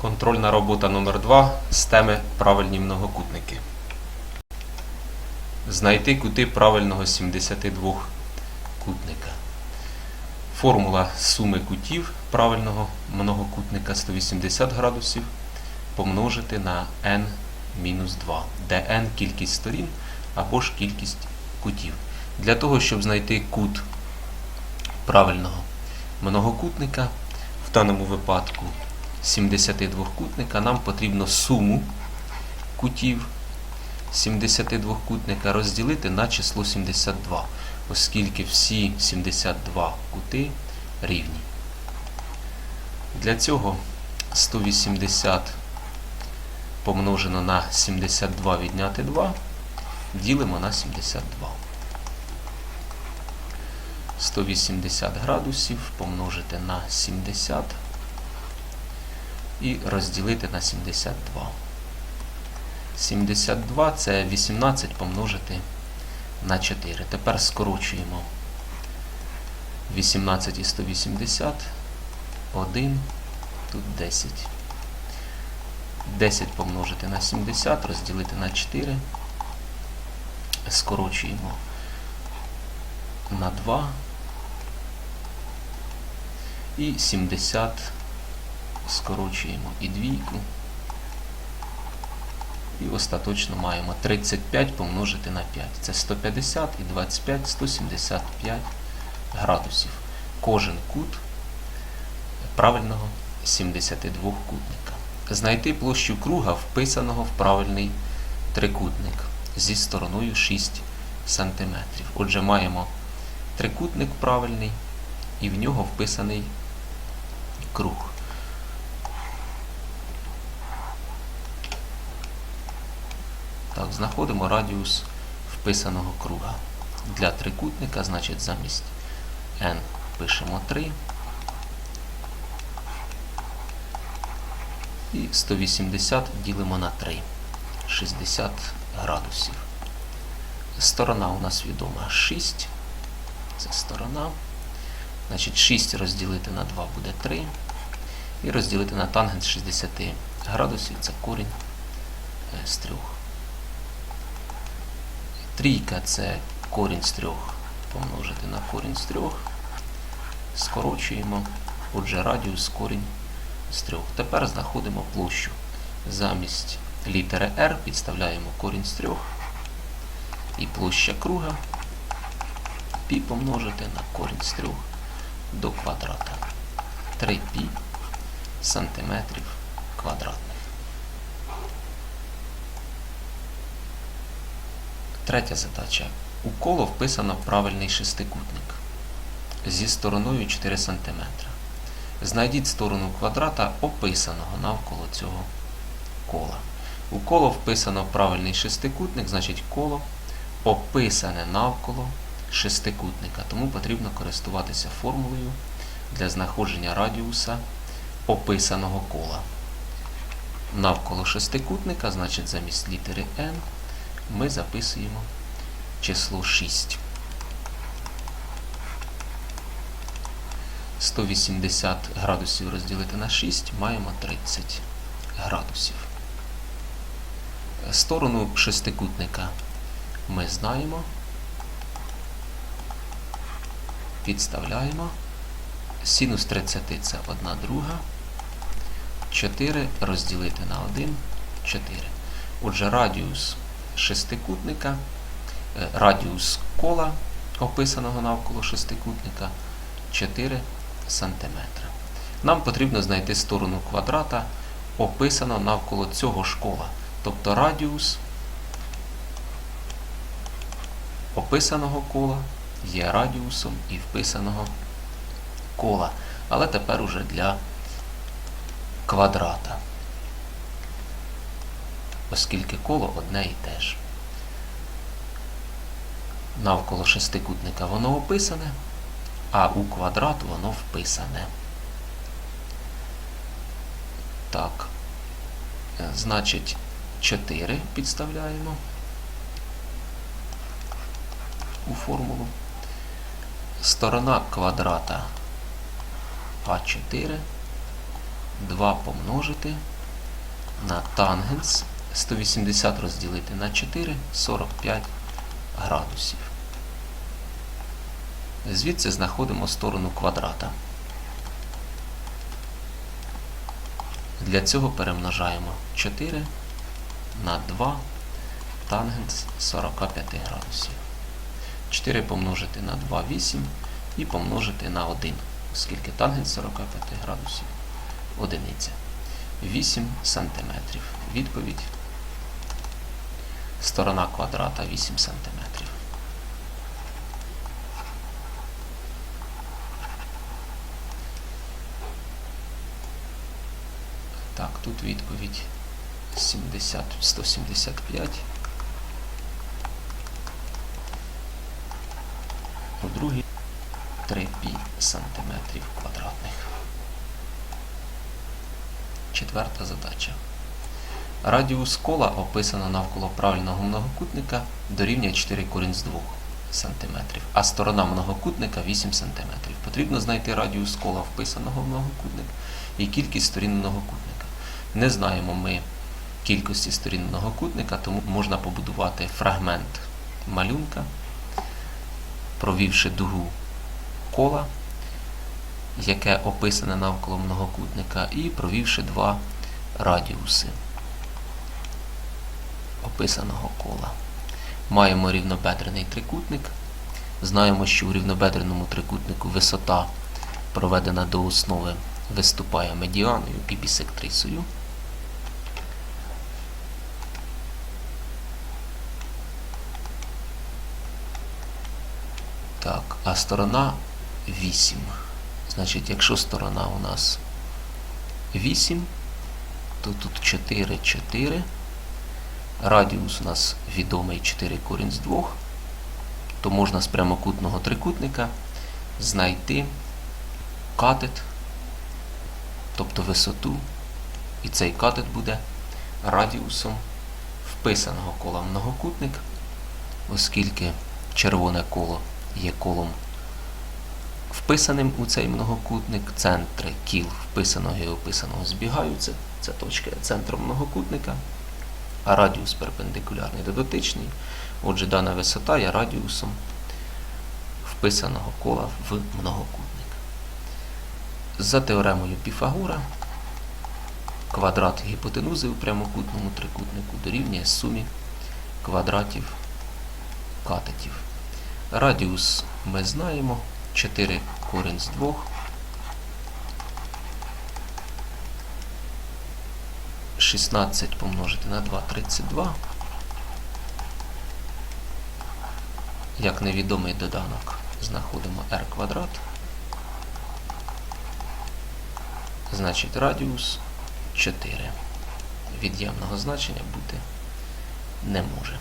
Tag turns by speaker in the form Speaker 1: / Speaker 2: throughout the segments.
Speaker 1: Контрольна робота номер 2 з теми правильні многокутники. Знайти кути правильного 72 кутника. Формула суми кутів правильного многокутника 180 градусів помножити на n-2, де n кількість сторін або ж кількість кутів. Для того, щоб знайти кут правильного многокутника, в даному випадку 72 кутника, нам потрібно суму кутів 72 кутника розділити на число 72, оскільки всі 72 кути рівні. Для цього 180 помножено на 72 відняти 2 ділимо на 72. 180 градусів помножити на 70 і розділити на 72. 72 це 18 помножити на 4. Тепер скорочуємо 18 і 180, 1, тут 10. 10 помножити на 70, розділити на 4. Скорочуємо на 2. І 70 скорочуємо і двійку. І остаточно маємо 35 помножити на 5. Це 150 і 25, 175 градусів. Кожен кут правильного 72 кутника. Знайти площу круга, вписаного в правильний трикутник зі стороною 6 см. Отже, маємо трикутник правильний і в нього вписаний круг. Так, знаходимо радіус вписаного круга. Для трикутника, значить, замість n пишемо 3. І 180 ділимо на 3. 60 градусів. Сторона у нас відома 6. Це сторона. Значить, 6 розділити на 2 буде 3. І розділити на тангенс 60 градусів це корінь е, з 3. Трійка це корінь з 3 помножити на корінь з 3. Скорочуємо. Отже, радіус корінь з 3. Тепер знаходимо площу. Замість літери R підставляємо корінь з 3. І площа круга π помножити на корінь з 3 до квадрата. 3 π сантиметрів квадратних. Третя задача. У коло вписано правильний шестикутник зі стороною 4 см. Знайдіть сторону квадрата, описаного навколо цього кола. У коло вписано правильний шестикутник, значить коло описане навколо шестикутника. Тому потрібно користуватися формулою для знаходження радіуса описаного кола. Навколо шестикутника, значить замість літери n, ми записуємо число 6. 180 градусів розділити на 6 маємо 30 градусів. Сторону шестикутника ми знаємо. Підставляємо. Синус 30 це 1 друга. 4 розділити на 1 4. Отже, радіус шестикутника, е, радіус кола, описаного навколо шестикутника 4 см. Нам потрібно знайти сторону квадрата, описаного навколо цього ж кола. Тобто радіус описаного кола є радіусом і вписаного кола. Але тепер уже для квадрата оскільки коло одне і те ж. Навколо шестикутника воно описане, а у квадрат воно вписане. Так, значить, 4 підставляємо у формулу. Сторона квадрата А4 2 помножити на тангенс 180 розділити на 4 45 градусів. Звідси знаходимо сторону квадрата. Для цього перемножаємо 4 на 2 тангенс 45 градусів. 4 помножити на 2 8 і помножити на 1, оскільки тангенс 45 градусів одиниця. 8 сантиметрів. Відповідь. Сторона квадрата 8 сантиметрів. Так, тут відповідь 70, 175. У другій 3 пі сантиметрів квадратних. Четверта задача. Радіус кола, описано навколо правильного многокутника, дорівнює 4 корінь з 2 см, а сторона многокутника 8 см. Потрібно знайти радіус кола вписаного в многокутник і кількість сторін многокутника. Не знаємо ми кількості сторін многокутника, тому можна побудувати фрагмент малюнка, провівши дугу кола, яке описане навколо многокутника, і провівши два радіуси описаного кола. Маємо рівнобедрений трикутник. Знаємо, що у рівнобедреному трикутнику висота, проведена до основи, виступає медіаною і бісектрисою. Так, а сторона 8. Значить, якщо сторона у нас 8, то тут 4, 4. Радіус у нас відомий 4 корінь з 2, то можна з прямокутного трикутника знайти катет, тобто висоту, і цей катет буде радіусом вписаного кола многокутник, оскільки червоне коло є колом вписаним у цей многокутник, центри кіл вписаного і описаного збігаються, це точка є центром многокутника а радіус перпендикулярний до дотичний. Отже, дана висота є радіусом вписаного кола в многокутник. За теоремою Піфагора квадрат гіпотенузи у прямокутному трикутнику дорівнює сумі квадратів катетів. Радіус ми знаємо 4 корінь з 2. Шістнадцять помножити на 2 32. Як невідомий доданок знаходимо r квадрат. Значить радіус 4. Від'ємного значення бути не може.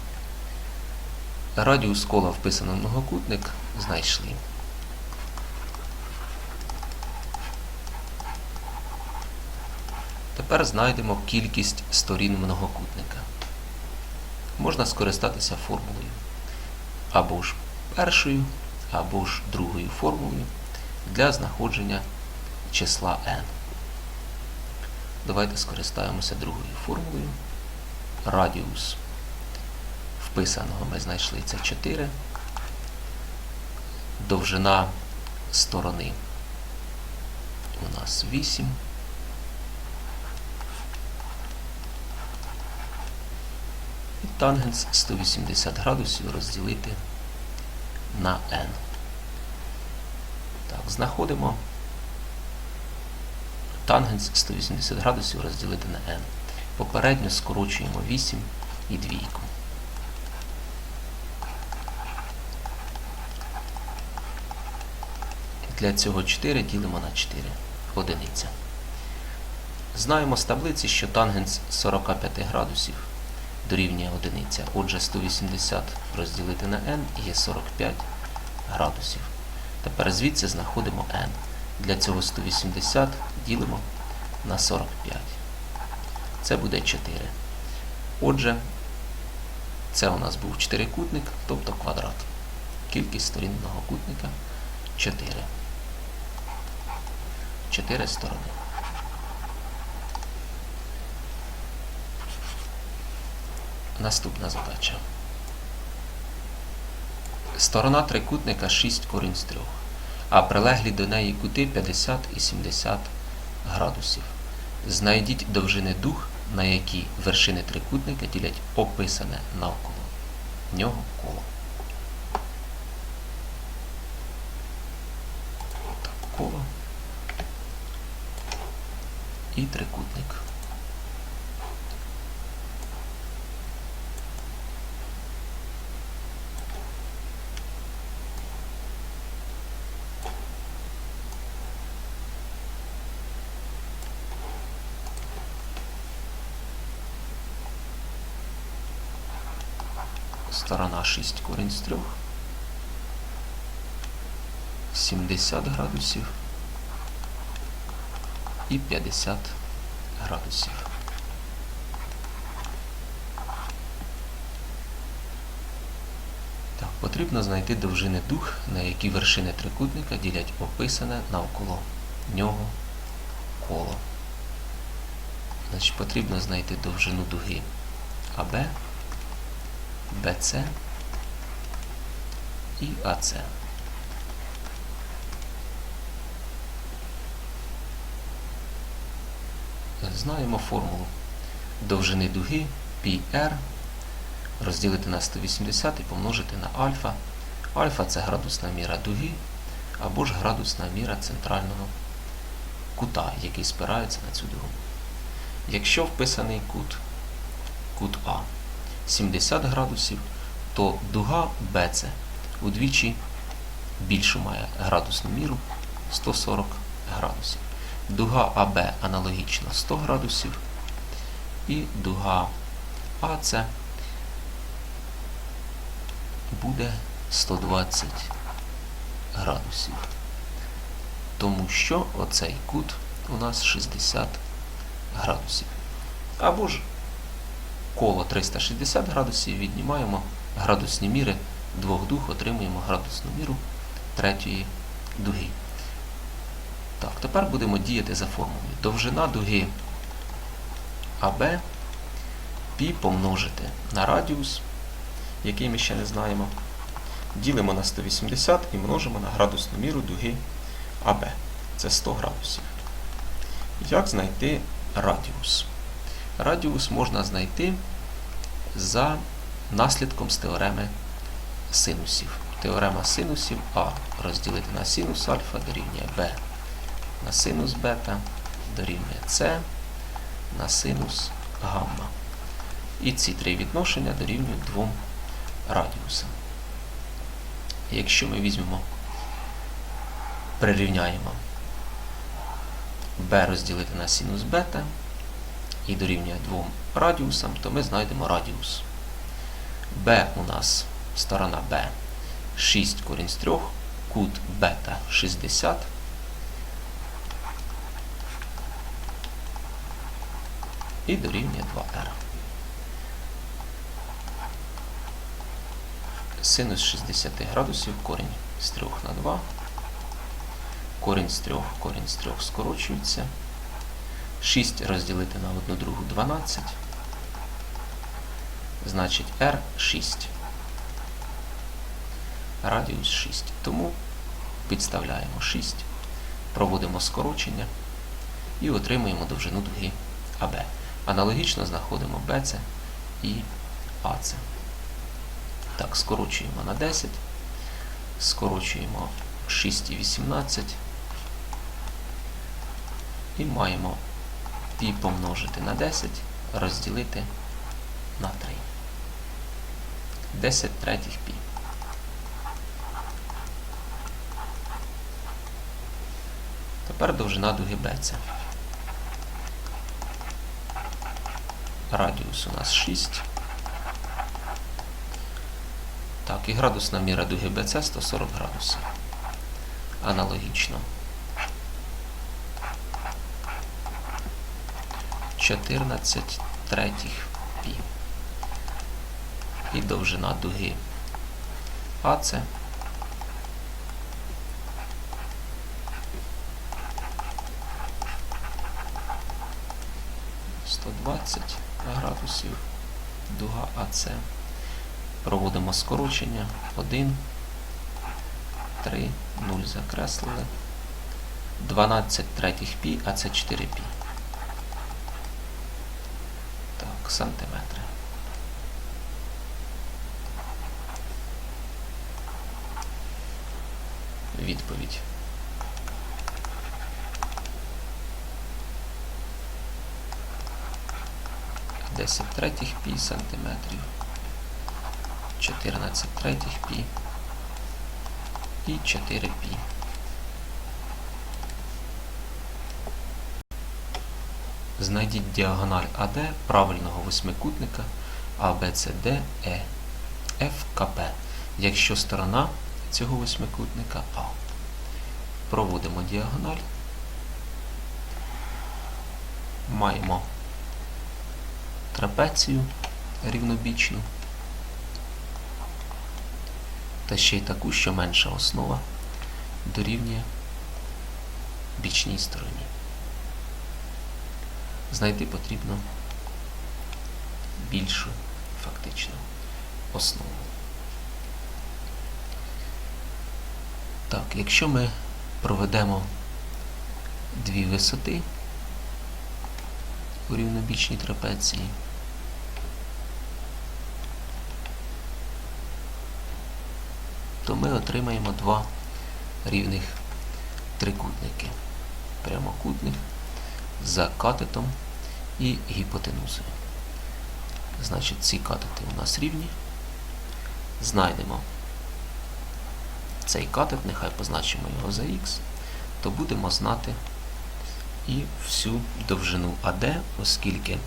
Speaker 1: Радіус кола вписано в многокутник знайшли. Тепер знайдемо кількість сторін многокутника. Можна скористатися формулою або ж першою, або ж другою формулою для знаходження числа n. Давайте скористаємося другою формулою. Радіус вписаного ми знайшли це 4. Довжина сторони у нас 8. Тангенс 180 градусів розділити на n. Так, знаходимо тангенс 180 градусів розділити на n. Попередньо скорочуємо 8 і двійку. Для цього 4 ділимо на 4. Одиниця. Знаємо з таблиці, що тангенс 45 градусів дорівнює одиниця. Отже, 180 розділити на n є 45 градусів. Тепер звідси знаходимо n. Для цього 180 ділимо на 45. Це буде 4. Отже, це у нас був чотирикутник, тобто квадрат. Кількість сторін многокутника 4. 4 сторони. Наступна задача. Сторона трикутника 6 корінь з 3, а прилеглі до неї кути 50 і 70 градусів. Знайдіть довжини дуг, на які вершини трикутника ділять описане навколо нього коло. Так, коло і трикутник. Сторона 6 корінь з 3. 70 градусів і 50 градусів. Так, потрібно знайти довжини дуг, на які вершини трикутника ділять описане навколо нього коло. Значить, потрібно знайти довжину дуги АБ, БЦ і АЦ. Знаємо формулу довжини дуги πr розділити на 180 і помножити на альфа. Альфа це градусна міра дуги або ж градусна міра центрального кута, який спирається на цю дугу. Якщо вписаний кут, кут А 70 градусів, то дуга BC удвічі більшу має градусну міру 140 градусів. Дуга АБ аналогічно 100 градусів. І дуга АЦ буде 120 градусів. Тому що оцей кут у нас 60 градусів. Або ж коло 360 градусів віднімаємо градусні міри двох дуг, отримуємо градусну міру третьої дуги. Так, тепер будемо діяти за формулою. Довжина дуги АБ пі помножити на радіус, який ми ще не знаємо. Ділимо на 180 і множимо на градусну міру дуги АБ. Це 100 градусів. Як знайти радіус? Радіус можна знайти за наслідком з теореми синусів. Теорема синусів А розділити на синус альфа дорівнює Б на синус бета дорівнює С на синус гамма. І ці три відношення дорівнюють двом радіусам. Якщо ми візьмемо, прирівняємо b розділити на синус бета і дорівнює двом радіусам, то ми знайдемо радіус. b у нас сторона b 6 корінь з 3, кут бета 60. І дорівнює 2r. Синус 60 градусів, корінь з 3 на 2. Корінь з 3, корінь з 3 скорочується. 6 розділити на 1 другу 12. Значить r 6. Радіус 6. Тому підставляємо 6, проводимо скорочення і отримуємо довжину дуги АБ. Аналогічно знаходимо BC і AC. Так, скорочуємо на 10, скорочуємо 6 і 18 і маємо π помножити на 10, розділити на 3. 10 третіх π. Тепер довжина дуги BC. Радіус у нас 6. Так, і градусна міра дуги BC 140 градусів. Аналогічно. 14 третіх пі. І довжина дуги АЦ. Сто двадцять градусів дуга АЦ. Проводимо скорочення. 1, 3, 0 закреслили. 12 третіх пі, а це 4 пі. Сантиметри. Відповідь. Десять третіх пі сантиметрів. 14 третіх пі і 4 пі. Знайдіть діагональ АД правильного восьмикутника ABCD E FKP, якщо сторона цього восьмикутника А. Проводимо діагональ. Маємо трапецію рівнобічну. Та ще й таку, що менша основа дорівнює бічній стороні. Знайти потрібно більшу фактично основу. Так, якщо ми проведемо дві висоти у рівнобічній трапеції, то ми отримаємо два рівних трикутники. Прямокутник за катетом і гіпотенузою. Значить, ці катети у нас рівні. Знайдемо цей катет, нехай позначимо його за х, то будемо знати і всю довжину АД, оскільки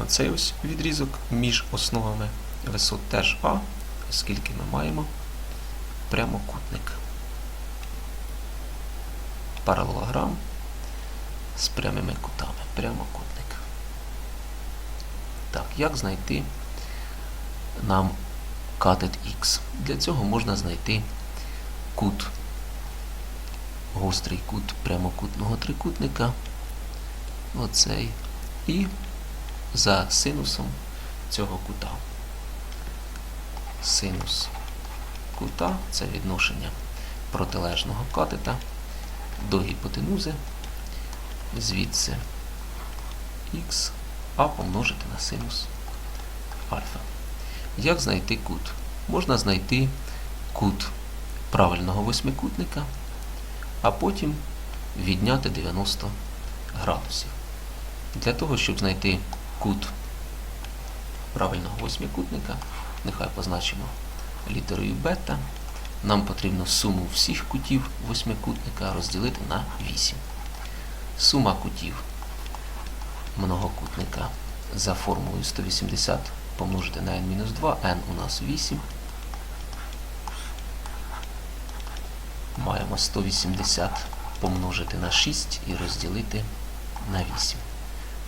Speaker 1: оцей ось відрізок між основами висот теж А, оскільки ми маємо прямокутник. Паралелограм з прямими кутами. Прямокутник. Так, як знайти нам катет Х? Для цього можна знайти кут, гострий кут прямокутного трикутника. Оцей. І за синусом цього кута. Синус кута це відношення протилежного катета до гіпотенузи, звідси х, а помножити на синус альфа. Як знайти кут? Можна знайти кут правильного восьмикутника, а потім відняти 90 градусів. Для того, щоб знайти кут правильного восьмикутника, нехай позначимо літерою бета, нам потрібно суму всіх кутів восьмикутника розділити на 8. Сума кутів многокутника за формулою 180 помножити на n-2, n у нас 8. Маємо 180 помножити на 6 і розділити на 8.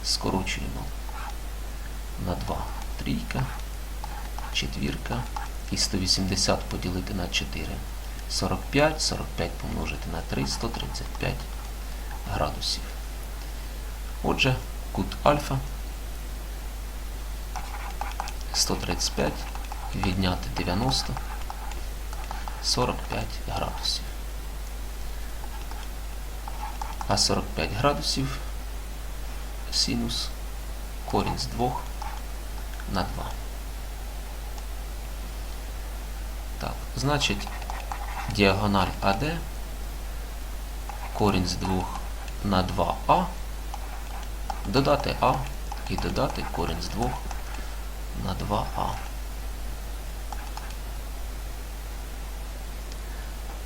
Speaker 1: Скорочуємо на 2 трійка, четвірка і 180 поділити на 4. 45, 45 помножити на 3, 135 градусів. Отже, кут альфа 135 відняти 90 45 градусів. А 45 градусів синус корінь з 2 на 2. Так, значить, діагональ АД корінь з 2 на 2а, додати А і додати корінь з 2 на 2а.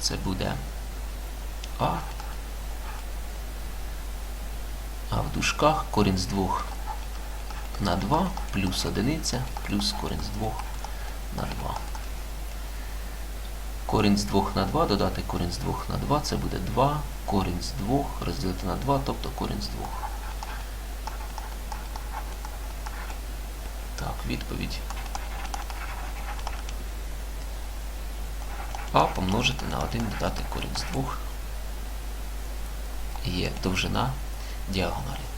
Speaker 1: Це буде А. А в дужках корінь з 2 на 2 плюс одиниця плюс корінь з 2 на 2. Корінь з 2 на 2 додати корінь з 2 на 2, це буде 2, корінь з 2 розділити на 2, тобто корінь з 2. Так, відповідь. А помножити на 1 додати корінь з 2 є довжина діагоналі.